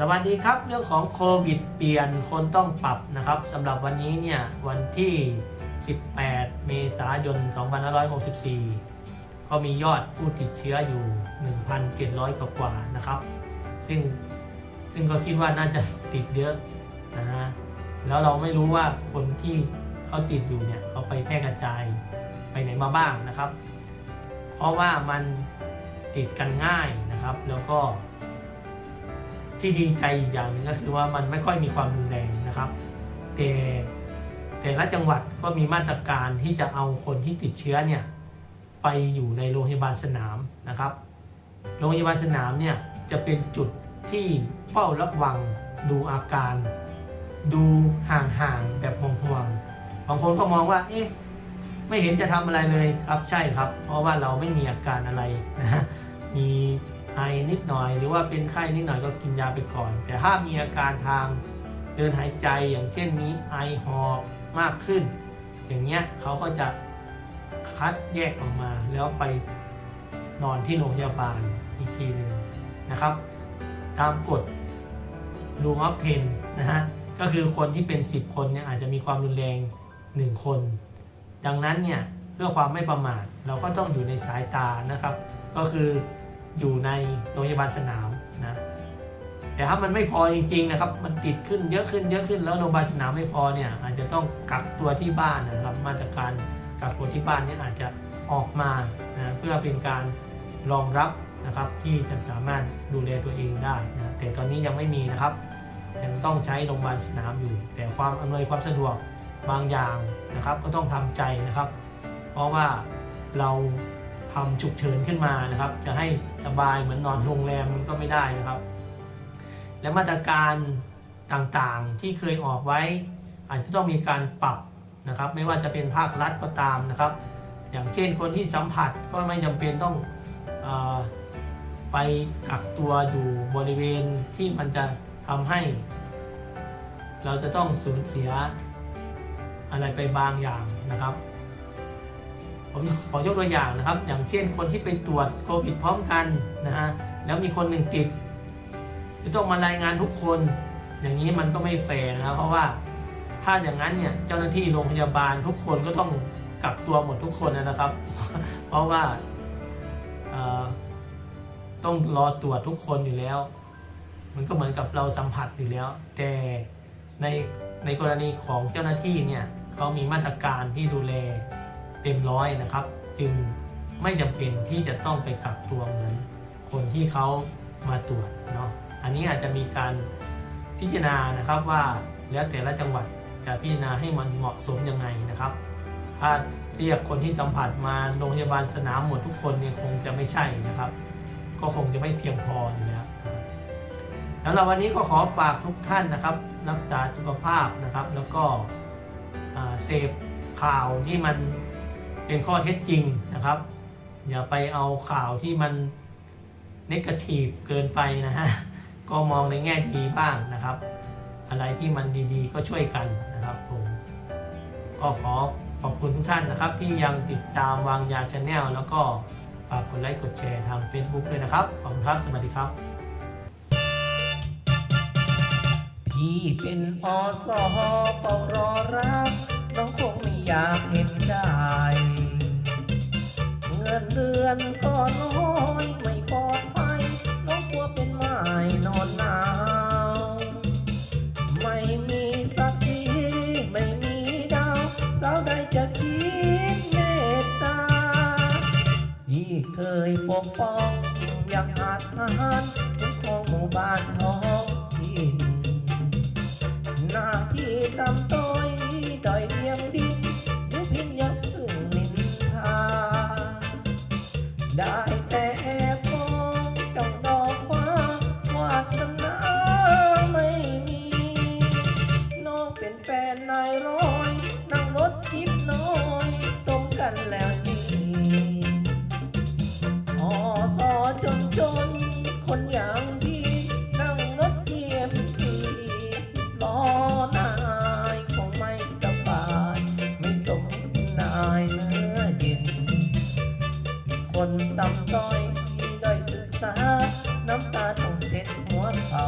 สวัสดีครับ เรื่องของโควิดเปลี่ยนคนต้องปรับนะครับสำหรับวันนี้เนี่ยวันที่ 18 เมษายน 2564 ก็มียอดผู้ติดเชื้ออยู่ 1,700 กว่ากว่านะครับ ซึ่งซึ่งก็คิดว่าน่าจะติดเยอะนะฮะแล้วเราไม่รู้ว่าคนที่เขาติดอยู่เนี่ยเขาไปแพร่กระจายไปไหนมาบ้างนะครับ เพราะว่ามันติดกันง่ายนะครับแล้วก็ ที่ดีใจอีกอย่างหนึงก็คือว่ามันไม่ค่อยมีความรุนแรงนะครับ แต่แต่ละจังหวัดก็มีมาตรการที่จะเอาคนที่ติดเชื้อเนี่ยไปอยู่ในโรงพยาบาลสนามนะครับ โรงพยาบาลสนามเนี่ยจะเป็นจุดที่เฝ้าระวังดูอาการ ดูห่างๆแบบห่วงๆบางคนก็มองว่าเอ๊ะไม่เห็นจะทำอะไรเลยครับใช่ครับ เพราะว่าเราไม่มีอาการอะไรนะมี ไอนิดหน่อยหรือว่าเป็นไข้นิดหน่อยก็กินยาไปก่อน แต่ถ้ามีอาการทางเดินหายใจอย่างเช่นมีไอหอบมากขึ้น อย่างเงี้ยเขาก็จะคัดแยกออกมาแล้วไปนอนที่โรงพยาบาลอีกทีหนึ่งนะครับ ตามกฎรูมอฟเพนนะฮะก็คือคนที่เป็น 10 คนเนี่ยอาจจะมีความรุนแรง 1 คน ดังนั้นเนี่ยเพื่อความไม่ประมาทเราก็ต้องอยู่ในสายตานะครับ ก็คือ อยู่ในโรงพยาบาลสนามนะแต่ถ้ามันไม่พอจริงๆนะครับ มันติดขึ้นเยอะขึ้นเยอะขึ้นแล้วโรงพยาบาลสนามไม่พอเนี่ยอาจจะต้องกักตัวที่บ้านนะครับ มาตรการกักตัวที่บ้านเนี่ยอาจจะออกมานะเพื่อเป็นการรองรับนะครับที่จะสามารถดูแลตัวเองได้นะแต่ตอนนี้ยังไม่มีนะครับยังต้องใช้โรงพยาบาลสนามอยู่ แต่ความอำนวยความสะดวกบางอย่างนะครับ ก็ต้องทำใจนะครับ เพราะว่าเรา ทำฉุกเฉินขึ้นมานะครับ จะให้สบายเหมือนนอนโรงแรมมันก็ไม่ได้นะครับ และมาตรการต่างๆที่เคยออกไว้ อาจจะต้องมีการปรับนะครับ ไม่ว่าจะเป็นภาครัฐก็ตามนะครับ อย่างเช่นคนที่สัมผัสก็ไม่จำเป็นต้องอไปกักตัวอยู่บริเวณที่มันจะทำให้ เราจะต้องสูญเสียอะไรไปบางอย่างนะครับ ผมขอยกตัวอย่างนะครับ อย่างเช่นคนที่ไปตรวจโควิดพร้อมกันนะฮะแล้วมีคนหนึ่งติดจะต้องมารายงานทุกคน อย่างนี้มันก็ไม่แฟร์นะครับ เพราะว่าถ้าอย่างนั้นเนี่ยเจ้าหน้าที่โรงพยาบาลทุกคนก็ต้องกักตัวหมดทุกคนนะครับ เพราะว่าต้องรอตรวจทุกคนอยู่แล้ว มันก็เหมือนกับเราสัมผัสอยู่แล้ว แต่ในในกรณีของเจ้าหน้าที่เนี่ยเขามีมาตรการที่ดูแล เต็มร้อยนะครับ จึงไม่จำเป็นที่จะต้องไปกักตัวเหมือนคนที่เขามาตรวจเนาะอันนี้อาจจะมีการพิจารณานะครับว่าแล้วแต่ละจังหวัดจะพิจารณาให้มันเหมาะสมยังไงนะครับ ถ้าเรียกคนที่สัมผัสมาโรงพยาบาลสนามหมดทุกคนเนี่ยคงจะไม่ใช่นะครับ ก็คงจะไม่เพียงพออยู่แล้วนะครับสำหรับวันนี้ก็ขอฝากทุกท่านนะครับ รักษาสุขภาพนะครับ แล้วก็เสพข่าวที่มัน เป็นข้อเท็จจริงนะครับ อย่าไปเอาข่าวที่มันนกาทีฟเกินไปนะฮะ ก็มองในแง่ดีบ้างนะครับ อะไรที่มันดีๆ ก็ช่วยกันนะครับผมก็ขอขอบคุณทุกท่านนะครับ ที่ยังติดตามวางยาชาแนลแล้วก็ฝากกดไลค์กดแชร์ทาง Facebook ด้วยนะครับ ขอบคุณครับ สวัสดีครับ พี่เป็นอสอเป่ารอรับ น้องคงไม่อยากเห็นจเงินเดื อนก็น้อยไม่ปลอดภัยน้องกลัวเป็นไม้นอนหนาว ไม่มีสักทีไม่มีดาวสาวใดจะคิดเมตตาที่เคยปกป้องอย่างอาทหารคุ้มครองหมู่บ้านท้องถิ่นหน้าที่ตำต้อย จนคนอย่างพี่นั่งรถเทียมสี่อนายคงไม่สบายไม่จมนายเนื้อเย็น คนต่ำต้อยที่ได้ศึกษา น้ำตาต้องเจ็ดหัวเขา